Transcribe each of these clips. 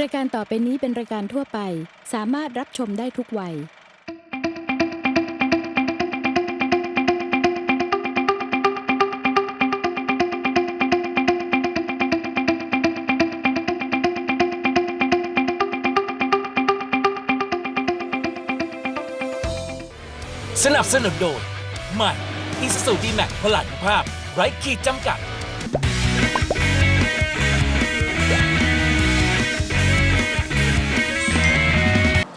รายการต่อไปนี้เป็นรายการทั่วไป สามารถรับชมได้ทุกวัย สนับสนุนโดยใหม่ Isuzu D-Max พลานุภาพ ไร้ขีดจำกัด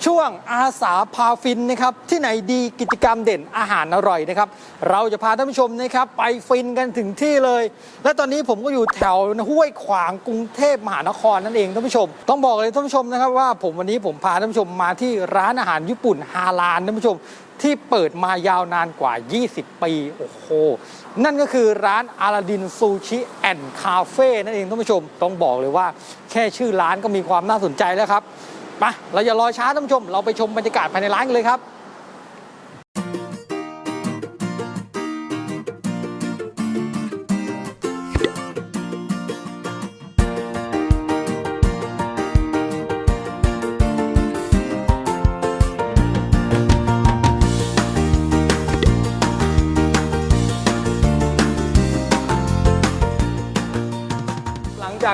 ช่วงอาสาพาฟินนะครับที่ไหนดีกิจกรรมเด่นอาหารอร่อยนะครับเราจะพาท่านผู้ชมนะครับไปฟินกันถึงที่เลย และตอนนี้ผมก็อยู่แถวห้วยขวางกรุงเทพมหานครนั่นเองท่านผู้ชม ต้องบอกเลยท่านผู้ชมนะครับว่าผมวันนี้ผมพาท่านผู้ชมมาที่ร้านอาหารญี่ปุ่นฮาลานท่านผู้ชมที่เปิดมายาวนานกว่า 20 ปี โอ้โห นั่นก็คือร้านอาราดินซูชิแอนด์คาเฟ่นั่นเองท่านผู้ชม ต้องบอกเลยว่า แค่ชื่อร้านก็มีความน่าสนใจแล้วครับ ไปเราอย่ารอช้าท่านผู้ชม เราไปชมบรรยากาศภายในร้านกันเลยครับ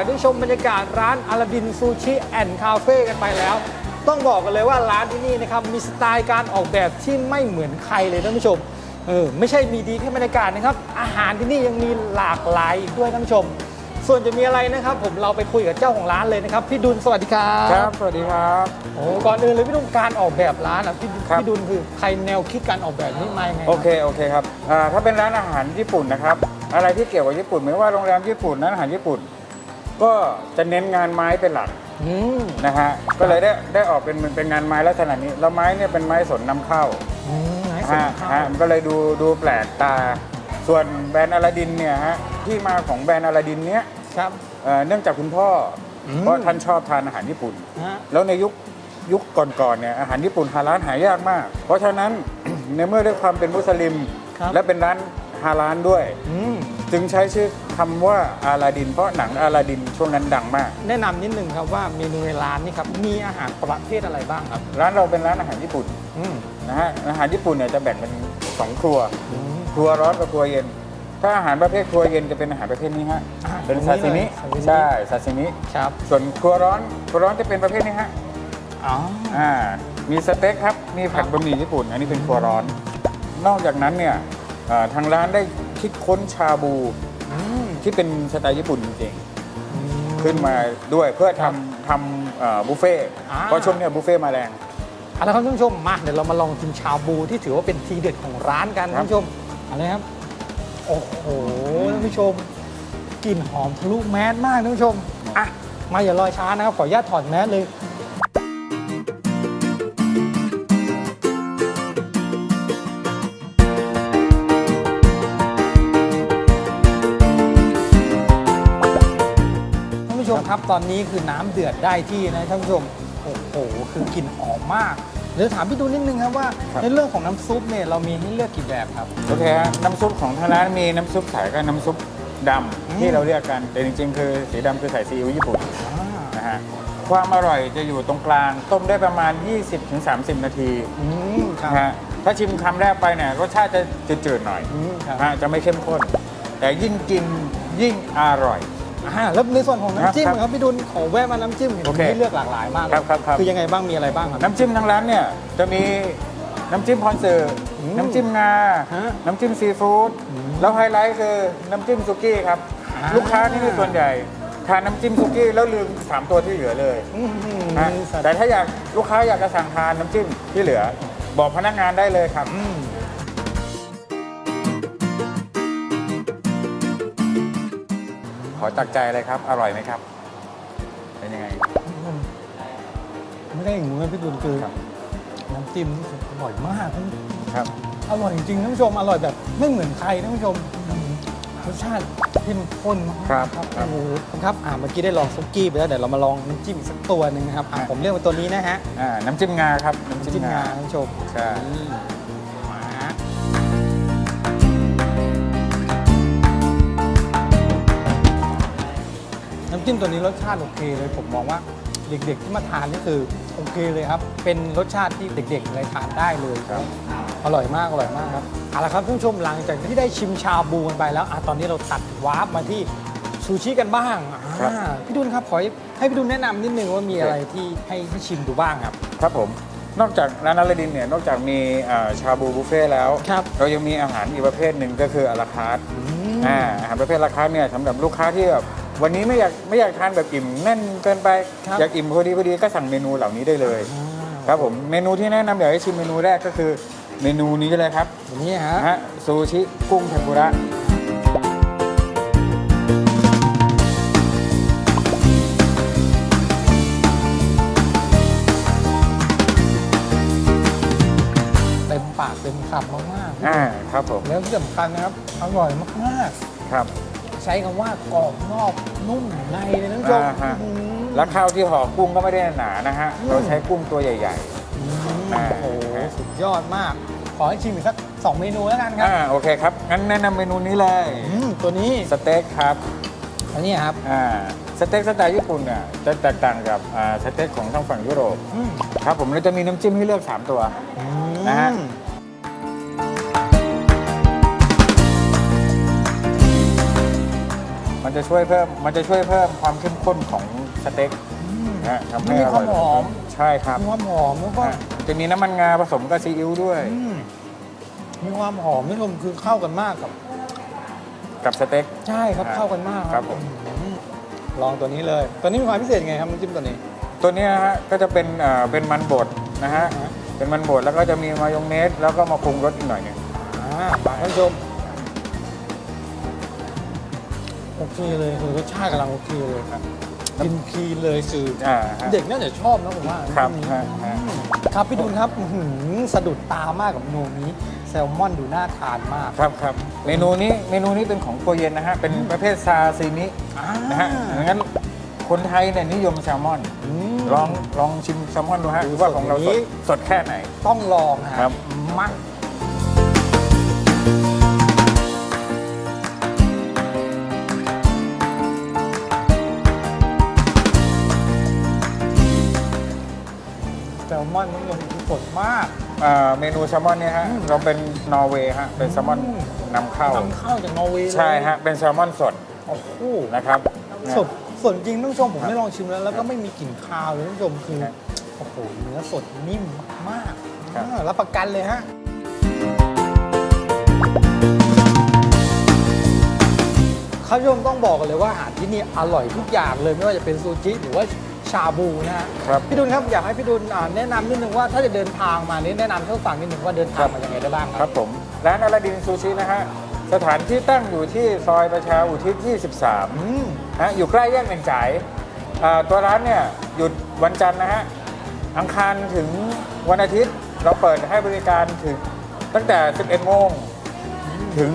จากได้ชมบรรยากาศร้านอาราดินซูชิแอนด์คาเฟ่กันไปแล้ว ต้องบอกกันเลยว่าร้านที่นี่นะครับมีสไตล์การออกแบบที่ไม่เหมือนใครเลยท่านผู้ชมเออไม่ใช่มีดีแค่บรรยากาศนะครับ อาหารที่นี่ยังมีหลากหลายอีกด้วยท่านผู้ชม ส่วนจะมีอะไรนะครับ ผมเราไปคุยกับเจ้าของร้านเลยนะครับพี่ดุลสวัสดีครับครับ สวัสดีครับ โอ้ก่อนอื่นเลยพี่ดุลการออกแบบร้านอะพี่ครับ พี่ดุลคือใครแนวคิดการออกแบบนี้มายังไงโอเค โอเคครับอ่าถ้าเป็นร้านอาหารญี่ปุ่นนะครับ อะไรที่เกี่ยวกับญี่ปุ่น ไม่ว่าโรงแรมญี่ปุ่นร้านอาหารญี่ปุ่น ก็จะเน้นงานไม้เป็นหลักอืมนะฮะก็เลยได้ได้ออกเป็นเป็นงานไม้ลักษณะนี้แล้วไม้เนี่ยเป็นไม้สนนำเข้าอืมให้สนฮะเข้าฮะมันก็เลยดูดูแปลกตา ส่วนแบรนด์อลาดินเนี่ยฮะที่มาของแบรนด์อลาดินเนี้ยครับ เอ่อเนื่องจากคุณพ่ออม เพราะท่านชอบทานอาหารญี่ปุ่น ฮะ แล้วในยุคยุคก่อนๆเนี่ยอาหารญี่ปุ่นฮาลาลหายากมาก เพราะฉะนั้น ในเมื่อด้วยความเป็นมุสลิม ครับและเป็นร้านฮาลาลด้วย อืม จึงใช้ชื่อคำว่าอาลาดิน เพราะหนังอาลาดินช่วงนั้นดังมาก แนะนำนิดนึงครับว่าเมนูในร้านนี่ครับมีอาหารประเภทอะไรบ้างครับ ร้านเราเป็นร้านอาหารญี่ปุ่นอืมนะฮะอาหารญี่ปุ่นเนี่ยจะแบ่งเป็นสองครัวครัวร้อนกับครัวเย็น ถ้าอาหารประเภทครัวเย็นจะเป็นอาหารประเภทนี้ฮะอ่าเป็นตรงซานี้ซิมิเลยซาซิมิ ใช่ซาซิมิครับส่วนครัวร้อนครัวร้อนจะเป็นประเภทนี้ฮะอ๋ออ่ามีสเต็กครับมีผัดบะหมี่ญี่ปุ่น อันนี้เป็นครัวร้อน นอกจากนั้นเนี่ยเอ่อทางร้านได้ คิดค้นชาบูอืมที่เป็นสไตล์ญี่ปุ่นจริงๆขึ้นมาด้วยเพื่อทำทำเอ่อบุฟเฟ่ต์อ่าเพราะช่วงเนี้ยบุฟเฟ่ต์มาแรงเอาละครับท่านผู้ชมมาเดี๋ยวเรามาลองกินชาบูที่ถือว่าเป็นทีเด็ดของร้านกันครัท่าบนผู้ชมเอะไรครับโอ้โหท่านผู้ชมกลิ่นหอมทะลุแมสมากท่านผู้ชมอะมาอย่ารอช้านะครับขออนุญาตถอดแมสเลย นผู้ชมครับ ตอนนี้คือน้ำเดือดได้ที่นะท่านผู้ชมโอ้โหคือกลิ่นหอมมากเดี๋ยวถามพี่ดูนิดนึงครับว่าครับในเรื่องของน้ำซุปเนี่ยเรามีให้เลือกกี่แบบครับโอเคฮะน้ำซุปของทางร้านมีน้ำซุปใสกับน้ำซุปดอืมำที่เราเรียกกันแต่จริง ๆ คือสีดำคือใส่ซีอิ๊วญี่ปุ่นอ่านะฮะความอร่อยจะอยู่ตรงกลาง ต้มได้ประมาณ 20-30 นาทีอืมครับนะฮะถ้าชิมคำแรกไปเนี่ยรสชาติจะจืดๆหน่อยอืมครับฮะจะไม่เข้มข้น แต่ยิ่งกินยิ่งอร่อย อ่าแล้วในส่วนของน้ำจิ้มครับครับพี่ดุลขอแวะมาน้ำจิ้มเห็นโอเคมีให้เลือกหลากหลายมากเลยครับครับครับคือยังไงบ้างมีอะไรบ้างครับ น้ำจิ้มทางร้านเนี่ยจะมีน้ำจิ้มพรสืออมน้ำจิ้มงา ฮะน้ำจิ้มซีฟู้ดแล้วไฮไลท์คือน้ำจิ้มซุกี้ครับ อ่า ลูกค้าที่นี่ส่วนใหญ่ทานน้ำจิ้มซุกี้แล้วลืมสามตัวที่เหลือเลยอื้อหือฮะแต่ถ้าอยากลูกค้าอยากจะสั่งทานน้ำจิ้มที่เหลือ บอกพนักงานได้เลยครับ อืม อจากใจเลยครับ อร่อยไหมครับ เป็นยังไง ไม่ได้อย่างงูนะพี่ดุลคือครับ น้ำจิ้มนี่อร่อยมากท่านครับ อร่อยจริงๆท่านผู้ชมอร่อยแบบไม่เหมือนใครท่านผู้ชมรสชาติเข้มข้นมากครับครับครับโอ้โหครับอ่าเมื่อกี้ได้ลองซุกี้ไปแล้วเดี๋ยวเรามาลองน้ำจิ้มอีกสักตัวหนึ่งนะครับอะครับผมเลือกเป็นตัวนี้นะฮะอ่าน้ำจิ้มงาครับ น้ำน้ำจิ้จิ้มมงางาท่านผู้ชมใช่นี่มำจิ้มตัวนี้รสชาติโอเคเลย ผมมองว่ายเด็กๆที่มาทานนี่คือโอเคเลยครับ เป็นรสชาติที่เด็กๆอะไรทานได้เลยครับ อร่อยมากอร่อยมากครับเอาละครับท่านผู้ชมหลังจากที่ได้ชิมชาบูกันไปแล้วอะตอนนี้เราตัดวาร์ปมาที่ซูชิกันบ้างอ่าพี่ดุลครับขอให้พี่ดุลแนะนำนิดนึงว่ามีอะไรที่ให้ให้ชิมดูบ้างครับ ครับผม นอกจากร้านอาลาดินเนี่ย นอกจากมีอ่าชาบูบุฟเฟ่ต์แล้ว ครับ เรายังมีอาหารอีกประเภทหนึ่งก็คืออาราคาร์ทมอ่าอาหารประเภทอาราคาร์ทเนี่ยสำหรับลูกค้าที่แบบ วันนี้ไม่อยากไม่อยากทานแบบอิ่มแน่นเกินไปครับอยากอิ่มพอดีพอดีก็สั่งเมนูเหล่านี้ได้เลยอ่าครับผมเมนูที่แนะนำอยากให้ชิมเมนูแรกก็คือเมนูนี้เลยครับอย่างนี้ฮะ นะฮะซูชิกุ้งเทมปุระเต็มปากเต็มคำมากอ่าครับผมๆ แล้วที่สำคัญนะครับ อร่อยมากครับๆ ใช้คำว่ากรอบนอกนุ่มในเลยนะท่านผู้ชมอ่าฮะ อื้อหือ แล้วข้าวที่ห่อกุ้งก็ไม่ได้หนานะฮะ อืม เราใช้กุ้งตัวใหญ่ อืมอ่า โอ้โหสุดยอดมาก ขอให้ชิมอีกสักสองเมนูแล้วกันๆครับอ่าโอเคครับ งั้นแนะนำเมนูนี้เลย อืมตัวนี้สเต็กครับ อันนี้ครับอ่า สเต็กสไตล์ญี่ปุ่นเนี่ยจะแตกต่างกับอ่าสเต็กของทางฝั่งยุโรป อืมครับผมเราจะมีน้ำจิ้มให้เลือก 3 ตัวนะฮะมั นจะช่วยเพิ่มมันจะช่วยเพิ่มความเข้มข้นของสเต็กอืมนะฮะทำมันให้มีอคร่วาอมยหอม ใช่ครับมีความหอมแล้วก็อะจะมีน้ำมันงาผสมกับซีอิ๊วด้วย อืมมีความหอมท่านผู้ชมคือเข้ากันมากกับ กับสเต็ก ใช่ครับครับเข้ากันมากครับผม อืมลองตัวนี้เลย ตัวนี้มีความพิเศษยังไงครับน้ำจิ้มตัวนี้ ตัวเนี้ยนะฮะก็จะเป็นเอ่อเป็นมันบดนะฮะ อ่าฮะ เป็นมันบดแล้วก็จะมีมายองเนสแล้วก็มาปรุงรสอีกหน่อยหนึง อ่ามาท่านผู้ชม อเคเลยคือรสชาติกำลังโอเคเลยครับกินพีเลยสื่ออ่าฮะเด็กน่าจะชอบนะผมว่าครับน้ำจิ้มนี้ฮะฮะ ครับพี่ดุลครับอื้อหือสะดุดตามากกับเมนูนี้ แซลมอนดูน่าทานมาก ครับครับเมนูนี้เมนูนี้เป็นของตัวเย็นนะฮะ เป็นประเภทซาซิมิอ่านะฮะงั้นคนไทยเนี่ยนิยมแซลมอน อืม ลองลองชิมแซลมอนดูฮะดูว่าของเราสดสอย่างดนี้สดแค่ไหน ต้องลองนะครับ มา ลมอนทั้งหมดคือสดมากอ่าเมนูแซลมอนเนี่ยฮะเราเป็นนอร์เวย์ฮะเป็นแซลมอนอืม นำเข้านำเข้าจากนอร์เวย์เลยใช่ฮะเป็นแซลมอนสดโอ้โหนะครับ สดสดจริงท่านผู้ชมผมได้ลองชิมแล้ว แล้วก็ไม่มีกลิ่นคาวเลยท่านผู้ชมคือครับโอ้โหเนื้อสดนิ่มมากครับ อ่ารับประกันเลยฮะ ครับผู้ชมต้องบอกกันเลยว่าอาหารที่นี่อร่อยทุกอย่างเลยไม่ว่าจะเป็นซูชิหรือว่า ชาบูนะฮะครับ พี่ดุลครับอยากให้พี่ดุลอ่าแนะนำนิดนึงว่าถ้าจะเดินทางมานี่แนะนำให้ฟังนิดนึงว่าเดินทางมายังไงได้บ้างครับผมร้านอลาดินซูชินะฮะสถานที่ตั้งอยู่ที่ซอยประชาอุทิศ 23 อืม นะอยู่ใกล้แยกเหม่งจ่ายอ่าตัวร้านเนี่ยหยุดวันจันทร์นะฮะ อังคารถึงวันอาทิตย์เราเปิดให้บริการถึงตั้งแต่ 11 โมงถึง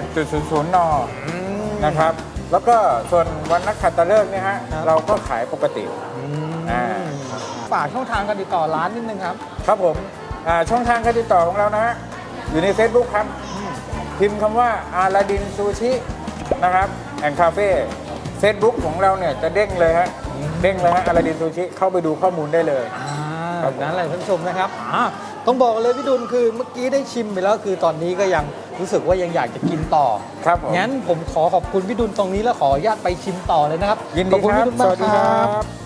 21.00นอืมนะครับ แล้วก็ส่วนวันนักขัตฤกษ์เนี่ยฮะครับ เราก็ขายปกติอืมอ่า ฝากช่องทางการติดต่อร้านนิดนึงครับ ครับผมอ่าช่องทางการติดต่อของเรานะฮะอยู่ใน Facebook ครับ พิมพ์คำว่าอาลาดินซูชินะครับแอนคาเฟ่เฟซบุ๊กของเราเนี่ยจะเด้งเลยฮะเด้งเลยฮะอาลาดินซูชิเข้าไปดูข้อมูลได้เลย อ่าครับนั้นแหละท่านผู้ชมนะครับอ่าต้องบอกเลยพี่ดุลคือเมื่อกี้ได้ชิมไปแล้วคือตอนนี้ก็ยัง รู้สึกว่ายังอยากจะกินต่อครับผมงั้นผมขอขอบคุณพี่ดุลตรงนี้แล้วขออนุญาตไปชิมต่อเลยนะครับยินขดีอบคุณครับพี่ดุลมากสวัสดีคครัรับบ